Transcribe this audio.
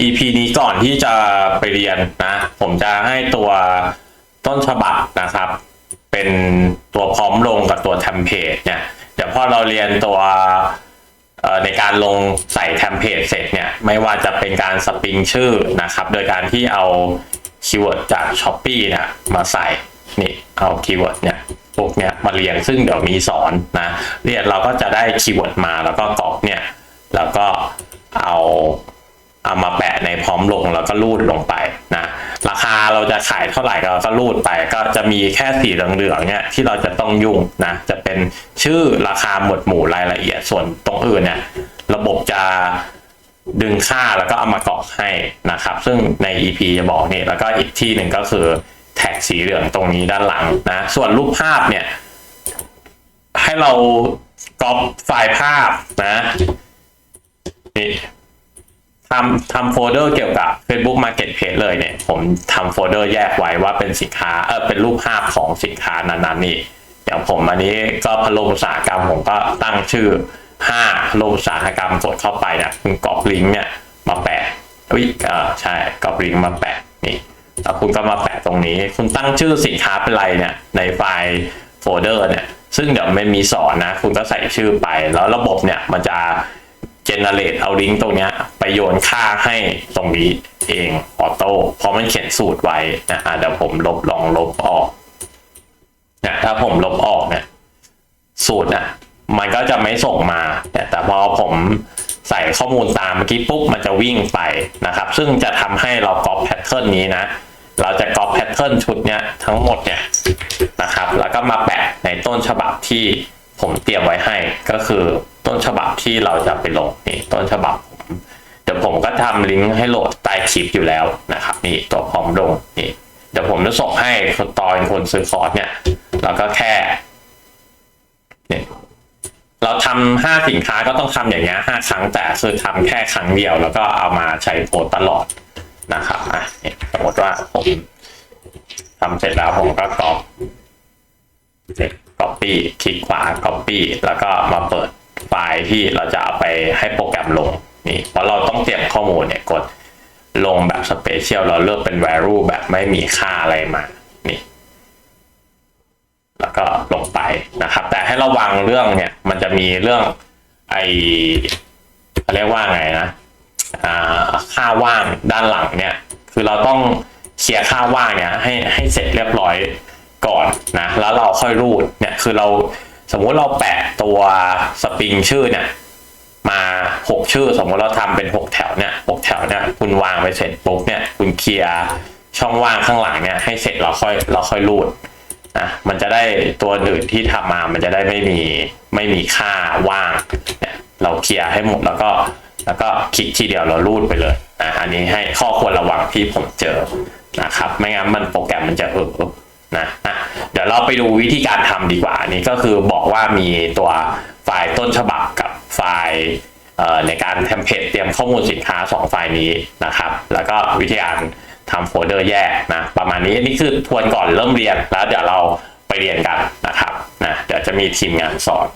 EP นี้ก่อนที่จะไปเรียนนะ ผมจะให้ตัวต้นฉบับนะครับ เป็นตัวพร้อมลงกับตัวเทมเพลตเนี่ย เดี๋ยวพอเราเรียนตัวในการลงใส่เทมเพลตเสร็จเนี่ย ไม่ว่าจะเป็นการสปริงชื่อนะครับ โดยการที่เอาคีย์เวิร์ดจาก s h อ p e e เนี่ยมาใส่นี่เอาคีย์เวิร์ดเนี่ยพวกเนี้ยมาเรียงซึ่งเดี๋ยวมีสอนนะเรียนเราก็จะได้คีย์เวิร์ดมาแล้วก็กรอกเนี่ย แล้วก็เอา เอามาแปะในพร้อมลงแล้วก็รูดลงไปนะราคาเราจะขายเท่าไหร่เราก็รูดไปก็จะมีแค่สีเหลืองๆเนี่ยที่เราจะต้องยุ่งนะจะเป็นชื่อราคาหมวดหมู่รายละเอียดส่วนตรงอื่นเนี่ยระบบจะดึงค่าแล้วก็เอามากรอกให้นะครับ ซึ่งใน EP จะบอกนี่แล้วก็อีกที่หนึ่งก็คือแท็กสีเหลืองตรงนี้ด้านหลังนะ ส่วนรูปภาพเนี่ย ให้เราก๊อปไฟล์ภาพนะนี่ ทำทำโฟลเดอร์เกี่ยวกับ Facebook Marketplace เลยเนี่ย ผมทำโฟลเดอร์แยกไว้ว่าเป็นสินค้าเออเป็นรูปภาพของสินค้านั้นๆนี่อย่างผมอันนี้ก็พะโลอุตสาหกรรมผมก็ตั้งชื่อ5พะโลอุตสาหกรรมกดเข้าไปเนี่ยคุณกรอกลิงก์เนี่ยมาแปะอุ้ยเออใช่กรอกลิงก์มาแปะนี่แล้วคุณก็มาแปะตรงนี้ คุณตั้งชื่อสินค้าเป็นไรเนี่ยในไฟล์โฟลเดอร์เนี่ยซึ่งเดี๋ยวไม่มีสอนนะ คุณก็ใส่ชื่อไปแล้วระบบเนี่ยมันจะ generate เอาลิงก์ตรงนี้ไปโยนค่าให้ตรงนี้เองออโต้เพราะมันเขียนสูตรไว้นะะเดี๋ยวผมลบลองลบออกเนี่ยถ้าผมลบออกเนี่ยสูตรน่ะมันก็จะไม่ส่งมาแต่แต่พอผมใส่ข้อมูลตามเมื่อกี้ปุ๊บมันจะวิ่งไปนะครับ ซึ่งจะทำให้เราก๊อปแพทเทิร์นนี้นะ เราจะก๊อปแพทเทิร์นชุดเนี้ยทั้งหมดเนี่ยนะครับ แล้วก็มาแปะในต้นฉบับที่ ผมเตรียมไว้ให้ก็คือต้นฉบับที่เราจะไปลงนี่ต้นฉบับผมเดี๋ยวผมก็ทำลิงก์ให้โหลดใต้คลิปอยู่แล้วนะครับนี่ตัวพร้อมลงนี่เดี๋ยวผมจะส่งให้คนตอนคนซื้อคอร์สเนี่ยแล้วก็แค่เนี่ยเราทำห้าสินค้าก็ต้องทำอย่างเงี้ยห้าครั้งแต่คือทำแค่ครั้งเดียว แล้วก็เอามาใช้โพสตลอดนะครับอะสมมติว่าผมทำเสร็จแล้วผมก็กรอก copy คลิกขวา copy แล้วก็มาเปิดไฟล์ที่เราจะเอาไปให้โปรแกรมลงนี่เพราะเราต้องเตรียมข้อมูลเนี่ยกดลงแบบ special เราเลือกเป็น value แบบไม่มีค่าอะไรมานี่แล้วก็ลงไปนะครับ แต่ให้ระวังเรื่องเนี่ยมันจะมีเรื่องไอเขาเรียกว่าไงนะอ่าค่าว่างด้านหลังเนี่ย คือเราต้องเคลียร์ค่าว่างเนี่ยให้ให้เสร็จเรียบร้อย ก่อนนะแล้วเราค่อยรูดเนี่ยคือเราสมมุติเราแปะตัวสปริงชื่อเนี่ยมาหกชื่อ สมมติเราทำเป็นหกแถวเนี่ยหกแถวเนี่ยคุณวางไปเสร็จปุ๊บเนี่ยคุณเคลียร์ช่องว่างข้างหลังเนี่ยให้เสร็จเราค่อยเราค่อยรูดนะมันจะได้ตัวอื่นที่ทำมา มันจะได้ไม่มีไม่มีค่าว่างเนี่ยเราเคลียร์ให้หมดแล้วก็แล้วก็คลิกทีเดียวเรารูดไปเลยนะอันนี้ให้ข้อควรระวังที่ผมเจอนะครับ ไม่งั้นมันโปรแกรมมันจะเออนะ เราไปดูวิธีการทำดีกว่านี่ก็คือบอกว่ามีตัวไฟล์ต้นฉบับกับไฟล์ในการเทมเพลตเตรียมข้อมูลสินค้า 2 ไฟล์นี้นะครับ แล้วก็วิธีการทำโฟลเดอร์แยกนะประมาณนี้นี่คือทวนก่อนเริ่มเรียนแล้วเดี๋ยวเราไปเรียนกันนะครับนะเดี๋ยวจะมีทีมงานสอน